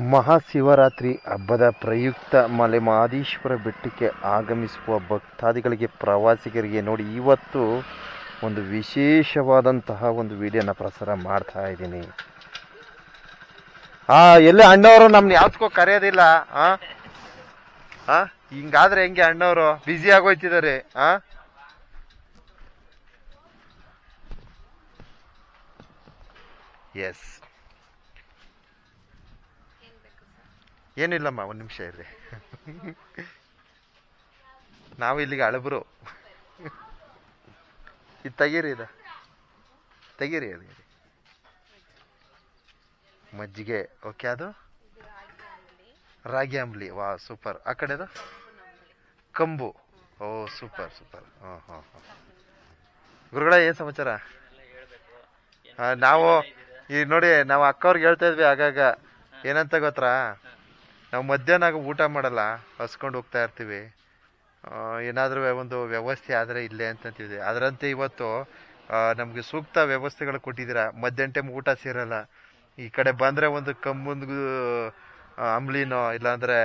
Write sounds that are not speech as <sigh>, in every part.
ಮಹಾಶಿವರಾತ್ರಿ ಹಬ್ಬದ ಪ್ರಯುಕ್ತ ಮಲೆ ಮಹದೇಶ್ವರ ಬೆಟ್ಟಕ್ಕೆ ಆಗಮಿಸುವ ಭಕ್ತಾದಿಗಳಿಗೆ, ಪ್ರವಾಸಿಗರಿಗೆ ನೋಡಿ ಇವತ್ತು ಒಂದು ವಿಶೇಷವಾದಂತಹ ಒಂದು ವಿಡಿಯೋನ ಪ್ರಸಾರ ಮಾಡ್ತಾ ಇದ್ದೀನಿ. ಆ, ಎಲ್ಲ ಅಣ್ಣವರು ನಮ್ನ ಯಾವ್ದಕ್ಕೂ ಕರೆಯೋದಿಲ್ಲ, ಆ? ಆ? ಹಿಂಗಾದ್ರೆ ಹೆಂಗೆ ಅಣ್ಣವರು? ಬ್ಯುಸಿ ಆಗೋಯ್ತಿದ್ದಾರೆ, ಆ? ಎಸ್ ಏನಿಲ್ಲಮ್ಮ, ಒಂದು ನಿಮಿಷ ಇರ್ರಿ. ನಾವು ಇಲ್ಲಿಗೆ ಅಳಬರು. ಇದು ತೆಗೀರಿ ಇದು. ತೆಗೀರಿ ಅದೇ. ಮಜ್ಜಿಗೆ ಓಕೆ ಅದು? ರಾಗಿ ಅಂಬ್ಲಿ, ವಾ ಸೂಪರ್ ಆ ಕಡೆದು ಕಂಬು. ಓ ಸೂಪರ್ ಸೂಪರ್ ಹಾಂ ಹಾಂ ಹಾಂ. ಗುರುಗಳ, ಏನು ಸಮಾಚಾರ? ನಾವು ಈಗ ನೋಡಿ, ನಾವು ಅಕ್ಕವ್ರಿಗೆ ಹೇಳ್ತಾ ಇದ್ವಿ ಆಗಾಗ. ಏನಂತ ಗೊತ್ತಾ? ನಾವು ಮಧ್ಯಾಹ್ನ ಊಟ ಮಾಡಲ್ಲ, ಹಸ್ಕೊಂಡು ಹೋಗ್ತಾ ಇರ್ತೀವಿ. ಏನಾದರೂ ಒಂದು ವ್ಯವಸ್ಥೆ ಆದರೆ ಇಲ್ಲೇ ಅಂತಂತಿದ್ವಿ ಅದರಂತೆ ಇವತ್ತು ನಮಗೆ ಸೂಕ್ತ ವ್ಯವಸ್ಥೆಗಳು ಕೊಟ್ಟಿದ್ದೀರಾ? ಮಧ್ಯಾಹ್ನ ಟೈಮ್ ಊಟ ಸೇರಲ್ಲ. ಈ ಕಡೆ ಬಂದರೆ ಒಂದು ಕಮ್ಮಂದು ಅಂಬ್ಲಿನೋ, ಇಲ್ಲಾಂದರೆ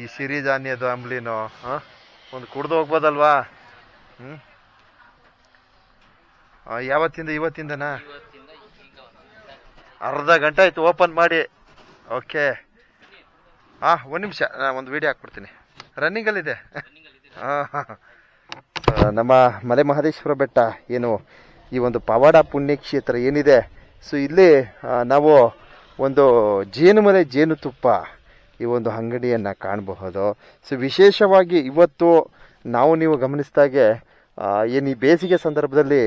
ಈ ಸಿರಿಧಾನ್ಯದ ಅಂಬ್ಲಿನೋ ಹಾಂ ಒಂದು ಕುಡ್ದು ಹೋಗ್ಬೋದಲ್ವಾ? ಹ್ಞೂ ಯಾವತ್ತಿಂದ ಇವತ್ತಿಂದನಾ? ಅರ್ಧ ಗಂಟೆ ಆಯ್ತು ಓಪನ್ ಮಾಡಿ. ಓಕೆ ಹಾಂ ಒಂದು ನಿಮಿಷ ಒಂದು ವಿಡಿಯೋ ಹಾಕ್ಬಿಡ್ತೀನಿ. ರನ್ನಿಂಗಲ್ಲಿದೆ ಹಾಂ ನಮ್ಮ ಮಲೆ ಮಹದೇಶ್ವರ ಬೆಟ್ಟ, ಏನು, ಈ ಒಂದು ಪವಾಡ ಪುಣ್ಯಕ್ಷೇತ್ರ ಏನಿದೆ? ಸೊ ಇಲ್ಲಿ ನಾವು ಒಂದು ಜೇನುಮಲೆ ಜೇನುತುಪ್ಪ ಈ ಒಂದು ಅಂಗಡಿಯನ್ನು ಕಾಣಬಹುದು. ಸೊ ವಿಶೇಷವಾಗಿ ಇವತ್ತು ನಾವು ನೀವು ಗಮನಿಸಿದಾಗೆ ಏನು ಈ ಬೇಸಿಗೆ ಸಂದರ್ಭದಲ್ಲಿ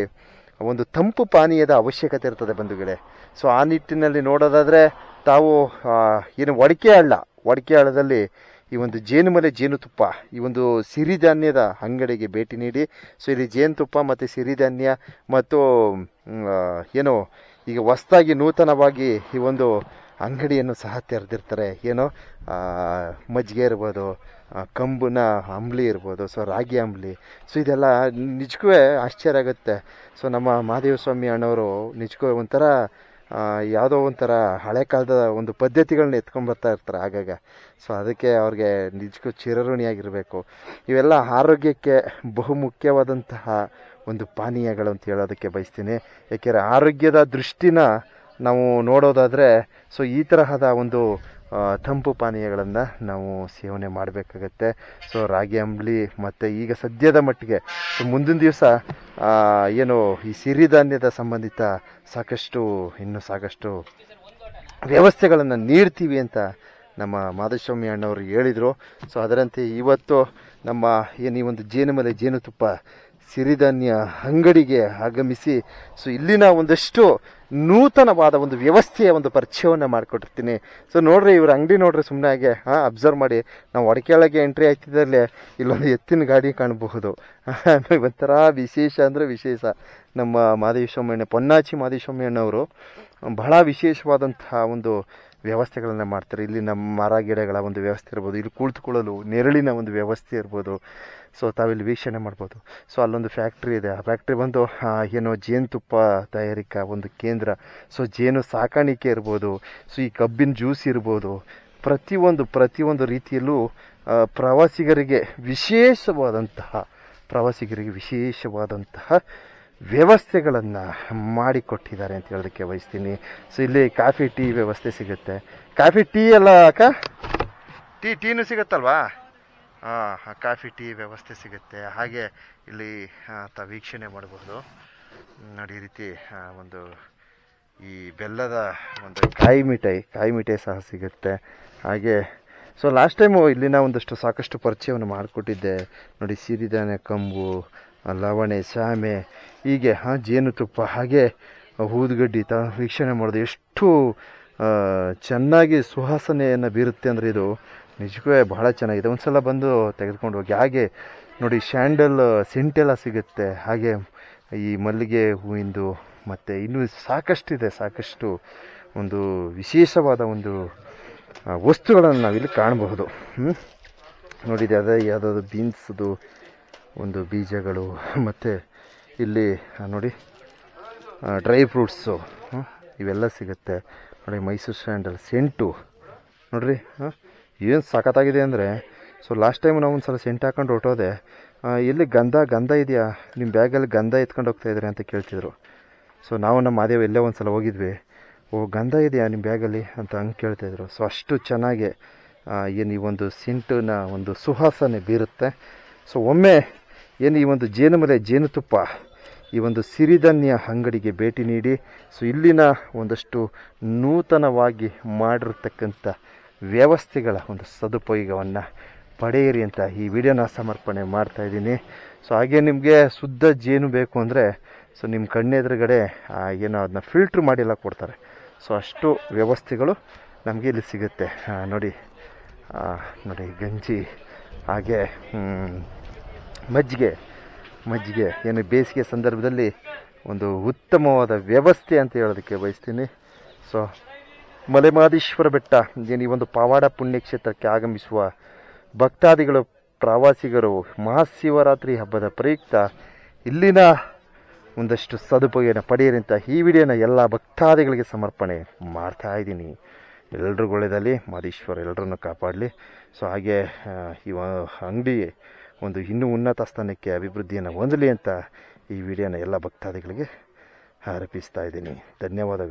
ಒಂದು ತಂಪು ಪಾನೀಯದ ಅವಶ್ಯಕತೆ ಇರ್ತದೆ ಬಂಧುಗಳೇ. ಸೊ ಆ ನಿಟ್ಟಿನಲ್ಲಿ ನೋಡೋದಾದರೆ ತಾವು ಏನು, ಒಡಕೆ ಹಳ್ಳ ಒಡಕೆ ಆಳದಲ್ಲಿ ಈ ಒಂದು ಜೇನುಮಲೆ ಜೇನುತುಪ್ಪ, ಈ ಒಂದು ಸಿರಿಧಾನ್ಯದ ಅಂಗಡಿಗೆ ಭೇಟಿ ನೀಡಿ. ಸೊ ಇಲ್ಲಿ ಜೇನುತುಪ್ಪ ಮತ್ತು ಸಿರಿಧಾನ್ಯ ಮತ್ತು ಏನು ಈಗ ಹೊಸ್ದಾಗಿ ನೂತನವಾಗಿ ಈ ಒಂದು ಅಂಗಡಿಯನ್ನು ಸಹ ತೆರೆದಿರ್ತಾರೆ. ಏನು ಮಜ್ಜಿಗೆ ಇರ್ಬೋದು ಕಂಬನ ಅಂಬ್ಲಿ ಇರ್ಬೋದು ಸೊ ರಾಗಿ ಅಂಬ್ಲಿ. ಸೊ ಇದೆಲ್ಲ ನಿಜಕ್ಕೂ ಆಶ್ಚರ್ಯ ಆಗುತ್ತೆ. ಸೊ ನಮ್ಮ ಮಹಾದೇವ ಸ್ವಾಮಿ ಅಣ್ಣವರು ನಿಜಕ್ಕೂ ಒಂಥರ ಯಾವುದೋ ಒಂಥರ ಹಳೆ ಕಾಲದ ಒಂದು ಪದ್ಧತಿಗಳನ್ನ ಎತ್ಕೊಂಡು ಬರ್ತಾ ಇರ್ತಾರೆ ಆಗಾಗ. ಸೊ ಅದಕ್ಕೆ ಅವ್ರಿಗೆ ನಿಜಕ್ಕೂ ಚಿರಋಣಿಯಾಗಿರಬೇಕು. ಇವೆಲ್ಲ ಆರೋಗ್ಯಕ್ಕೆ ಬಹುಮುಖ್ಯವಾದಂತಹ ಒಂದು ಪಾನೀಯಗಳು ಅಂತ ಹೇಳೋದಕ್ಕೆ ಬಯಸ್ತೀನಿ. ಯಾಕೆಂದರೆ ಆರೋಗ್ಯದ ದೃಷ್ಟಿನ ನಾವು ನೋಡೋದಾದರೆ ಸೊ ಈ ತರಹದ ಒಂದು ತಂಪು ಪಾನೀಯಗಳನ್ನು ನಾವು ಸೇವನೆ ಮಾಡಬೇಕಾಗತ್ತೆ. ಸೊ ರಾಗಿ ಅಂಬಲಿ ಮತ್ತು ಈಗ ಸದ್ಯದ ಮಟ್ಟಿಗೆ ಮುಂದಿನ ದಿವಸ ಏನು ಈ ಸಿರಿಧಾನ್ಯದ ಸಂಬಂಧಿತ ಸಾಕಷ್ಟು, ಇನ್ನೂ ಸಾಕಷ್ಟು ವ್ಯವಸ್ಥೆಗಳನ್ನು ನೀಡ್ತೀವಿ ಅಂತ ನಮ್ಮ ಮಾಧುಸ್ವಾಮಿ ಅಣ್ಣವರು ಹೇಳಿದರು. ಸೊ ಅದರಂತೆ ಇವತ್ತು ನಮ್ಮ ಏನು ಈ ಒಂದು ಜೇನುಮಲೆ, ಜೇನುತುಪ್ಪ ಸಿರಿಧಾನ್ಯ ಅಂಗಡಿಗೆ ಆಗಮಿಸಿ, ಸೊ ಇಲ್ಲಿನ ಒಂದಷ್ಟು ನೂತನವಾದ ಒಂದು ವ್ಯವಸ್ಥೆಯ ಒಂದು ಪರಿಚಯವನ್ನು ಮಾಡಿಕೊಟ್ಟಿರ್ತೀನಿ. ಸೊ ನೋಡ್ರಿ, ಇವ್ರ ಅಂಗಡಿ ನೋಡ್ರಿ ಸುಮ್ಮನೆ ಹಾಗೆ, ಹಾಂ ಅಬ್ಸರ್ವ್ ಮಾಡಿ. ನಾವು ಒಡಕೆಯೊಳಗೆ ಎಂಟ್ರಿ ಆಗ್ತಿದ್ದಲ್ಲಿ ಇಲ್ಲೊಂದು ಎತ್ತಿನ ಗಾಡಿ ಕಾಣಬಹುದು. <laughs> ಒಂಥರ ವಿಶೇಷ ಅಂದರೆ ವಿಶೇಷ. ನಮ್ಮ ಮಾದೇಶ್ವಮ್ಮಣ್ಣ ಪೊನ್ನಾಚಿ ಮಾದೇಶ್ವಮ್ಮಣ್ಣವರು ಬಹಳ ವಿಶೇಷವಾದಂತಹ ಒಂದು ವ್ಯವಸ್ಥೆಗಳನ್ನು ಮಾಡ್ತಾರೆ. ಇಲ್ಲಿ ನಮ್ಮ ಮರ ಗಿಡಗಳ ಒಂದು ವ್ಯವಸ್ಥೆ ಇರ್ಬೋದು, ಇಲ್ಲಿ ಕುಳಿತುಕೊಳ್ಳಲು ನೆರಳಿನ ಒಂದು ವ್ಯವಸ್ಥೆ ಇರ್ಬೋದು. ಸೊ ತಾವಿಲ್ಲಿ ವೀಕ್ಷಣೆ ಮಾಡ್ಬೋದು. ಸೊ ಅಲ್ಲೊಂದು ಫ್ಯಾಕ್ಟ್ರಿ ಇದೆ. ಆ ಫ್ಯಾಕ್ಟ್ರಿ ಬಂದು ಏನು ಜೇನುತುಪ್ಪ ತಯಾರಿಕಾ ಒಂದು ಕೇಂದ್ರ. ಸೊ ಜೇನು ಸಾಕಾಣಿಕೆ ಇರ್ಬೋದು. ಸೊ ಈ ಕಬ್ಬಿನ ಜ್ಯೂಸ್ ಇರ್ಬೋದು. ಪ್ರತಿಯೊಂದು ಪ್ರತಿಯೊಂದು ರೀತಿಯಲ್ಲೂ ಪ್ರವಾಸಿಗರಿಗೆ ವಿಶೇಷವಾದಂತಹ ಪ್ರವಾಸಿಗರಿಗೆ ವಿಶೇಷವಾದಂತಹ ವ್ಯವಸ್ಥೆಗಳನ್ನು ಮಾಡಿಕೊಟ್ಟಿದ್ದಾರೆ ಅಂತ ಹೇಳೋದಕ್ಕೆ ಬಯಸ್ತೀನಿ. ಸೊ ಇಲ್ಲಿ ಕಾಫಿ, ಟೀ ವ್ಯವಸ್ಥೆ ಸಿಗುತ್ತೆ. ಕಾಫಿ, ಟೀ ಎಲ್ಲ ಅಕ್ಕ? ಟೀ, ಟೀನೂ ಸಿಗುತ್ತಲ್ವಾ? ಹಾಂ ಕಾಫಿ, ಟೀ ವ್ಯವಸ್ಥೆ ಸಿಗುತ್ತೆ. ಹಾಗೆ ಇಲ್ಲಿ ಅಂತ ವೀಕ್ಷಣೆ ಮಾಡಬಹುದು ನೋಡಿ, ಈ ರೀತಿ ಒಂದು, ಈ ಬೆಲ್ಲದ ಒಂದು ಕಾಯಿ ಮಿಠಾಯಿ ಕಾಯಿ ಮಿಠಾಯಿ ಸಹ ಸಿಗುತ್ತೆ. ಹಾಗೆ ಸೊ ಲಾಸ್ಟ್ ಟೈಮು ಇಲ್ಲಿನ ಒಂದಷ್ಟು ಸಾಕಷ್ಟು ಪರಿಚಯವನ್ನು ಮಾಡಿಕೊಟ್ಟಿದ್ದೆ. ನೋಡಿ, ಸಿರಿಧಾನ್ಯ ಕಂಬು ಲವಣೆ ಸಾಮೆ ಹೀಗೆ ಹಾಂ ಜೇನುತುಪ್ಪ ಹಾಗೆ ಊದುಗಡ್ಡಿ ತ ವೀಕ್ಷಣೆ ಮಾಡೋದು ಎಷ್ಟು ಚೆನ್ನಾಗಿ ಸುವಾಸನೆಯನ್ನು ಬೀರುತ್ತೆ ಅಂದರೆ ಇದು ನಿಜಕ್ಕೂ ಬಹಳ ಚೆನ್ನಾಗಿದೆ. ಒಂದ್ಸಲ ಬಂದು ತೆಗೆದುಕೊಂಡು ಹೋಗಿ. ಹಾಗೆ ನೋಡಿ ಸ್ಯಾಂಡಲ್ ಸಿಂಟೆಲ್ಲ ಸಿಗುತ್ತೆ. ಹಾಗೆ ಈ ಮಲ್ಲಿಗೆ ಹೂವಿಂದು ಮತ್ತು ಇನ್ನೂ ಸಾಕಷ್ಟಿದೆ, ಸಾಕಷ್ಟು ಒಂದು ವಿಶೇಷವಾದ ಒಂದು ವಸ್ತುಗಳನ್ನು ನಾವಿಲ್ಲಿ ಕಾಣಬಹುದು. ನೋಡಿದೆ, ಅದೇ ಯಾವುದಾದ್ರು ಬೀನ್ಸ್ದು ಒಂದು ಬೀಜಗಳು, ಮತ್ತು ಇಲ್ಲಿ ನೋಡಿ ಡ್ರೈ ಫ್ರೂಟ್ಸು ಇವೆಲ್ಲ ಸಿಗುತ್ತೆ. ನೋಡಿ, ಮೈಸೂರು ಸ್ಯಾಂಡಲ್, ಸೆಂಟು. ನೋಡ್ರಿ ಏನು ಸಖತ್ತಾಗಿದೆ ಅಂದರೆ ಸೊ ಲಾಸ್ಟ್ ಟೈಮ್ ನಾವು ಒಂದು ಸಲ ಸೆಂಟ್ ಹಾಕೊಂಡು ಹೊರಟೋದೆ ಎಲ್ಲಿ ಗಂಧ ಗಂಧ ಇದೆಯಾ? ನಿಮ್ಮ ಬ್ಯಾಗಲ್ಲಿ ಗಂಧ ಎತ್ಕೊಂಡು ಹೋಗ್ತಾ ಇದ್ದಾರೆ ಅಂತ ಕೇಳ್ತಿದ್ರು. ಸೊ ನಾವು ನಮ್ಮ ಮಾದೇವ್ ಎಲ್ಲೇ ಒಂದು ಸಲ ಹೋಗಿದ್ವಿ. ಓ, ಗಂಧ ಇದೆಯಾ ನಿಮ್ಮ ಬ್ಯಾಗಲ್ಲಿ? ಅಂತ ಹಂಗೆ ಕೇಳ್ತಾಯಿದ್ರು ಸೊ ಅಷ್ಟು ಚೆನ್ನಾಗಿ ಏನು ಈ ಒಂದು ಸೆಂಟನ್ನ ಒಂದು ಸುಹಾಸನೆ ಬೀರುತ್ತೆ. ಸೊ ಒಮ್ಮೆ ಏನು ಈ ಒಂದು ಜೇನುಮಲೆ ಜೇನುತುಪ್ಪ, ಈ ಒಂದು ಸಿರಿಧಾನ್ಯ ಅಂಗಡಿಗೆ ಭೇಟಿ ನೀಡಿ, ಸೊ ಇಲ್ಲಿನ ಒಂದಷ್ಟು ನೂತನವಾಗಿ ಮಾಡಿರ್ತಕ್ಕಂಥ ವ್ಯವಸ್ಥೆಗಳ ಒಂದು ಸದುಪಯೋಗವನ್ನು ಪಡೆಯಿರಿ ಅಂತ ಈ ವಿಡಿಯೋನ ಸಮರ್ಪಣೆ ಮಾಡ್ತಾ ಇದ್ದೀನಿ. ಸೊ ಹಾಗೆ ನಿಮಗೆ ಶುದ್ಧ ಜೇನು ಬೇಕು ಅಂದರೆ, ಸೊ ನಿಮ್ಮ ಕಣ್ಣೆದುರುಗಡೆ ಏನೋ ಅದನ್ನ ಫಿಲ್ಟ್ರ್ ಮಾಡಿಲ್ಲ ಕೊಡ್ತಾರೆ. ಸೊ ಅಷ್ಟು ವ್ಯವಸ್ಥೆಗಳು ನಮಗೆ ಇಲ್ಲಿ ಸಿಗುತ್ತೆ. ನೋಡಿ ನೋಡಿ, ಗಂಜಿ, ಹಾಗೆ ಮಜ್ಜಿಗೆ ಮಜ್ಜಿಗೆ ಏನು ಬೇಸಿಗೆ ಸಂದರ್ಭದಲ್ಲಿ ಒಂದು ಉತ್ತಮವಾದ ವ್ಯವಸ್ಥೆ ಅಂತ ಹೇಳೋದಕ್ಕೆ ಬಯಸ್ತೀನಿ. ಸೊ ಮಲೆಮಹದೇಶ್ವರ ಬೆಟ್ಟ ಏನು ಈ ಒಂದು ಪವಾಡ ಪುಣ್ಯಕ್ಷೇತ್ರಕ್ಕೆ ಆಗಮಿಸುವ ಭಕ್ತಾದಿಗಳು, ಪ್ರವಾಸಿಗರು, ಮಹಾಶಿವರಾತ್ರಿ ಹಬ್ಬದ ಪ್ರಯುಕ್ತ ಇಲ್ಲಿನ ಒಂದಷ್ಟು ಸದುಪಯೋಗನ ಪಡೆಯಿರಿ ಅಂತ ಈ ವಿಡಿಯೋನ ಎಲ್ಲ ಭಕ್ತಾದಿಗಳಿಗೆ ಸಮರ್ಪಣೆ ಮಾಡ್ತಾ ಇದ್ದೀನಿ. ಎಲ್ರಿಗೂ ಒಳ್ಳೆಯದಲ್ಲಿ ಮಾದೇಶ್ವರ ಎಲ್ಲರನ್ನು ಕಾಪಾಡಲಿ. ಸೊ ಹಾಗೆ ಈ ಅಂಗಡಿ ಒಂದು ಇನ್ನೂ ಉನ್ನತ ಸ್ಥಾನಕ್ಕೆ ಅಭಿವೃದ್ಧಿಯನ್ನು ಹೊಂದಲಿ ಅಂತ ಈ ವಿಡಿಯೋನ ಎಲ್ಲ ಭಕ್ತಾದಿಗಳಿಗೆ ಅರ್ಪಿಸ್ತಾ ಇದ್ದೀನಿ. ಧನ್ಯವಾದಗಳು.